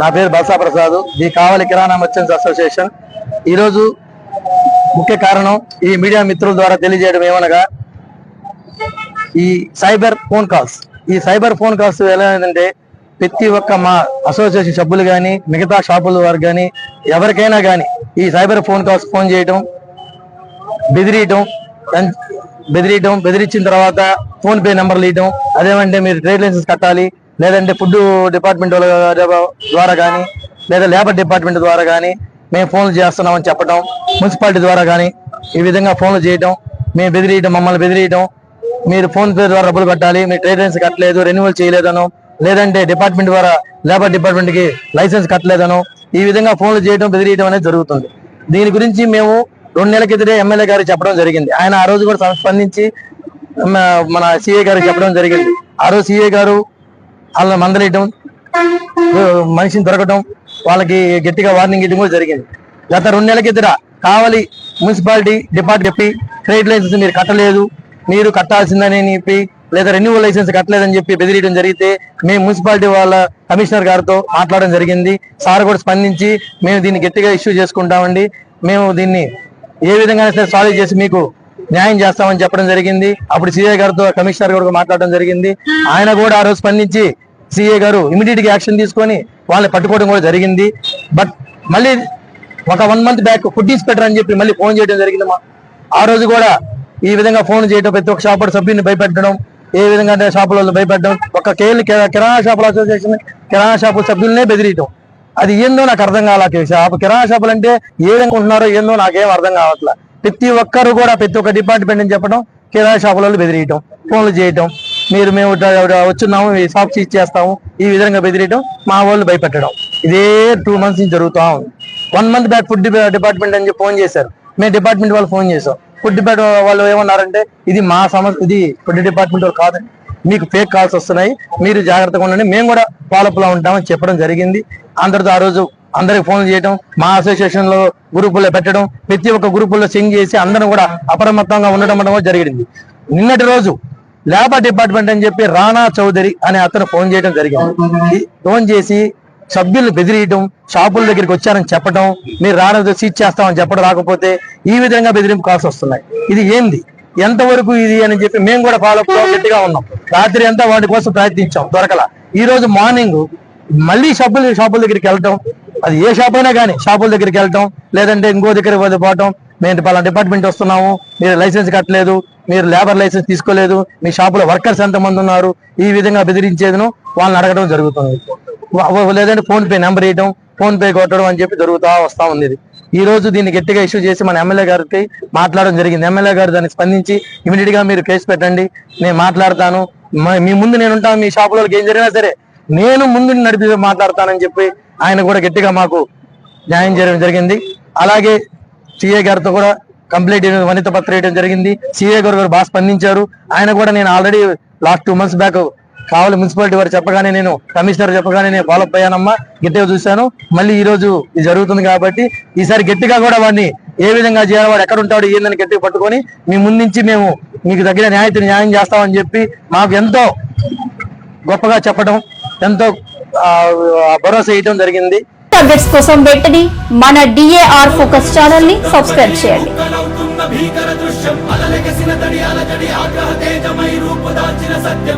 నా పేరు బసా ప్రసాద్. ఈ కావలి కిరాణా మర్చెంట్స్ అసోసియేషన్ ఈరోజు ముఖ్య కారణం ఈ మీడియా మిత్రుల ద్వారా తెలియజేయడం ఏమనగా ఈ సైబర్ ఫోన్ కాల్స్. ఈ సైబర్ ఫోన్ కాల్స్ ఎలా ఏంటంటే ప్రతి ఒక్క మా అసోసియేషన్ సభ్యులు కానీ మిగతా షాపుల వారు కానీ ఎవరికైనా కానీ ఈ సైబర్ ఫోన్ కాల్స్ ఫోన్ చేయటం బెదిరియటం బెదిరియటం బెదిరించిన తర్వాత ఫోన్పే నెంబర్లు ఇవ్వడం అదేమంటే మీరు ట్రేడ్ లైసెన్స్ కట్టాలి లేదంటే ఫుడ్ డిపార్ట్మెంట్ ద్వారా కానీ లేదా లేబర్ డిపార్ట్మెంట్ ద్వారా కానీ మేము ఫోన్లు చేస్తున్నామని చెప్పడం మున్సిపాలిటీ ద్వారా కానీ ఈ విధంగా ఫోన్లు చేయటం మేము బెదిరియడం మమ్మల్ని బెదిరియడం మీరు ఫోన్ పే ద్వారా డబ్బులు కట్టాలి మీరు ట్రేడ్ కట్టలేదు రెన్యువల్ చేయలేదనో లేదంటే డిపార్ట్మెంట్ ద్వారా లేబర్ డిపార్ట్మెంట్కి లైసెన్స్ కట్టలేదనో ఈ విధంగా ఫోన్లు చేయడం బెదిరియడం అనేది జరుగుతుంది. దీని గురించి మేము రెండు నెలల క్రితమే ఎమ్మెల్యే గారు చెప్పడం జరిగింది. ఆయన ఆ రోజు కూడా స్పందించి మన సిఏ గారికి చెప్పడం జరిగింది. ఆ రోజు సిఏ గారు వాళ్ళని మందలేయటం మనిషిని దొరకటం వాళ్ళకి గట్టిగా వార్నింగ్ ఇవ్వడం కూడా జరిగింది. గత రెండు నెలల కిందట కావలి మున్సిపాలిటీ డిపార్ట్మెంట్ చెప్పి ట్రేడ్ లైసెన్స్ మీరు కట్టలేదు మీరు కట్టాల్సిందని చెప్పి లేదా రెన్యువల్ లైసెన్స్ కట్టలేదని చెప్పి బెదిరియడం జరిగితే మేము మున్సిపాలిటీ వాళ్ళ కమిషనర్ గారితో మాట్లాడడం జరిగింది. సార్ కూడా స్పందించి మేము దీన్ని గట్టిగా ఇష్యూ చేసుకుంటామండి. మేము దీన్ని ఏ విధంగా సాల్వ్ చేసి మీకు న్యాయం చేస్తామని చెప్పడం జరిగింది. అప్పుడు సిఏ గారితో కమిషనర్ గారు మాట్లాడడం జరిగింది. ఆయన కూడా ఆ రోజు స్పందించి సిఏ గారు ఇమీడియట్గా యాక్షన్ తీసుకొని వాళ్ళని పట్టుకోవడం కూడా జరిగింది. బట్ మళ్ళీ ఒక one month back food inspector అని చెప్పి మళ్ళీ ఫోన్ చేయడం జరిగింది మా ఆ రోజు కూడా ఈ విధంగా ఫోన్ చేయడం ప్రతి ఒక్క షాపు సభ్యుని భయపెట్టడం ఏ విధంగా అంటే షాపులలో భయపెట్టడం ఒక కేఎల్ కిరాణా షాపుల అసోసియేషన్ కిరాణా షాపు సభ్యులనే బెదిరియటం. అది ఏందో నాకు అర్థం కావాలి షాపు కిరాణా షాపులు అంటే ఏ విధంగా ఉంటున్నారో ఏందో నాకేం అర్థం కావట్లే. ప్రతి ఒక్కరు కూడా ప్రతి ఒక్క డిపార్ట్మెంట్ అని చెప్పడం కిరాణా షాపులలో బెదిరియటం ఫోన్లు చేయటం మీరు మేము వచ్చున్నాము ఈ షాప్ చేస్తాము ఈ విధంగా బెదిరియటం మా వాళ్ళు భయపెట్టడం. ఇదే టూ మంత్స్ నుంచి జరుగుతూ ఉంది. One month back food department అని ఫోన్ చేశారు. మేము డిపార్ట్మెంట్ వాళ్ళు ఫోన్ చేసాం ఫుడ్ డిపార్ట్మెంట్ వాళ్ళు ఏమన్నారంటే ఇది మా సమస్య ఇది ఫుడ్ డిపార్ట్మెంట్ వాళ్ళు కాదండి మీకు ఫేక్ కాల్స్ వస్తున్నాయి మీరు జాగ్రత్తగా ఉండండి మేము కూడా ఫాలోప్లో ఉంటామని చెప్పడం జరిగింది. అందరితో ఆ రోజు అందరికి ఫోన్ చేయడం మా అసోసియేషన్లో గ్రూపుల్లో పెట్టడం ప్రతి ఒక్క గ్రూపుల్లో సెండ్ చేసి అందరం కూడా అప్రమత్తంగా ఉండడం అనడం కూడా జరిగింది. నిన్నటి రోజు లేబర్ డిపార్ట్మెంట్ అని చెప్పి రాణా చౌదరి అనే అతను ఫోన్ చేయడం జరిగింది. ఫోన్ చేసి సభ్యులు బెదిరియడం షాపుల దగ్గరికి వచ్చారని చెప్పడం మీరు రానతో సీట్ చేస్తామని చెప్పడం రాకపోతే ఈ విధంగా బెదిరింపు కాల్సి వస్తున్నాయి. ఇది ఏంది? ఎంతవరకు ఇది అని చెప్పి మేము కూడా ఫాలో గట్టిగా ఉన్నాం. రాత్రి అంతా వాటి కోసం ప్రయత్నించాం. దొరకల. ఈ రోజు మార్నింగ్ మళ్ళీ షాపుల షాపుల దగ్గరికి వెళ్ళటం అది ఏ షాప్ అయినా కానీ షాపుల దగ్గరికి వెళ్ళటం లేదంటే ఇంకో దగ్గర పోవటం మేము పలానా డిపార్ట్మెంట్ వస్తున్నాము మీరు లైసెన్స్ కట్టలేదు మీరు లేబర్ లైసెన్స్ తీసుకోలేదు మీ షాపులో వర్కర్స్ ఎంతమంది ఉన్నారు ఈ విధంగా బెదిరించేదను వాళ్ళని అడగడం జరుగుతుంది. లేదంటే ఫోన్పే నెంబర్ ఇవ్వడం ఫోన్ పే కొట్టడం అని చెప్పి జరుగుతూ వస్తా ఉంది ఇది. ఈ రోజు దీన్ని గట్టిగా ఇష్యూ చేసి మన ఎమ్మెల్యే గారికి మాట్లాడడం జరిగింది. ఎమ్మెల్యే గారు దాన్ని స్పందించి ఇమీడియట్గా మీరు కేసు పెట్టండి నేను మాట్లాడతాను. మ- మీ ముందు నేను ఉంటాను మీ షాపులో ఏం జరిగినా సరే నేను ముందు నడిపి మాట్లాడతానని చెప్పి ఆయన కూడా గట్టిగా మాకు న్యాయం చేయడం జరిగింది. అలాగే సిఏ గారితో కూడా కంప్లైంట్ వనిత పత్ర వేయడం జరిగింది. సిఏ గారు గారు బాగా స్పందించారు. ఆయన కూడా నేను already last two months back Kavali municipality వారు చెప్పగానే నేను కమిషనర్ చెప్పగానే నేను ఫాలోఅప్ అయ్యానమ్మా. గట్టిగా చూశాను. మళ్ళీ ఈ రోజు ఇది జరుగుతుంది కాబట్టి ఈసారి గట్టిగా కూడా వాడిని ఏ విధంగా చేయాలి వాడు ఎక్కడ ఉంటాడు ఏందని గట్టిగా పట్టుకొని మీ ముందుంచి మేము మీకు దగ్గర న్యాయత న్యాయం చేస్తామని చెప్పి మాకు ఎంతో గొప్పగా చెప్పడం ఎంతో భరోసా ఇవ్వడం జరిగింది. అప్డేట్స్ కోసం వెంటనే మన డిఏఆర్ ఫోకస్ ఛానల్ని సబ్స్క్రైబ్ చేయండి. భీకర దృశ్యం అలలెగసిన తడి అలజడి ఆగ్రహ తేజమై రూపుదాల్చిన సత్యం.